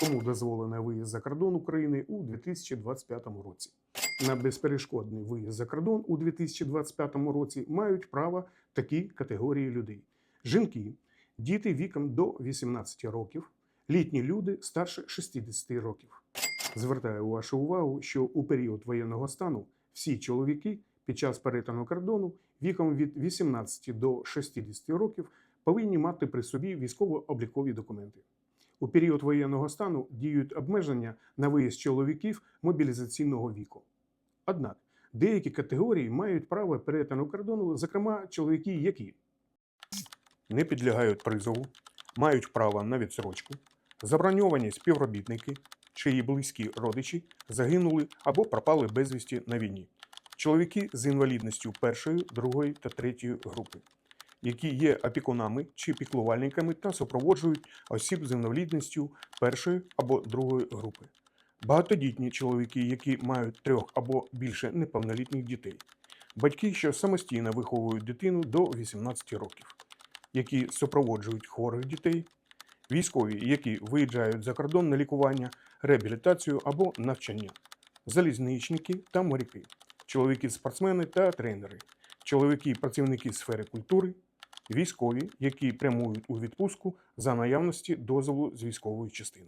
кому дозволено виїзд за кордон України у 2025 році. На безперешкодний виїзд за кордон у 2025 році мають право такі категорії людей: жінки, діти віком до 18 років, літні люди старше 60 років. Звертаю вашу увагу, що у період воєнного стану всі чоловіки під час перетину кордону віком від 18 до 60 років повинні мати при собі військово-облікові документи. У період воєнного стану діють обмеження на виїзд чоловіків мобілізаційного віку. Однак деякі категорії мають право перетину кордону, зокрема чоловіки, які не підлягають призову, мають право на відсрочку, заброньовані співробітники, чиї близькі родичі загинули або пропали безвісті на війні, чоловіки з інвалідністю першої, другої та третьої групи, які є опікунами чи піклувальниками та супроводжують осіб з інвалідністю першої або другої групи, багатодітні чоловіки, які мають трьох або більше неповнолітніх дітей, батьки, що самостійно виховують дитину до 18 років, які супроводжують хворих дітей, військові, які виїжджають за кордон на лікування, реабілітацію або навчання, залізничники та моряки, чоловіки-спортсмени та тренери, чоловіки-працівники сфери культури, військові, які прямують у відпустку за наявності дозволу з військової частини.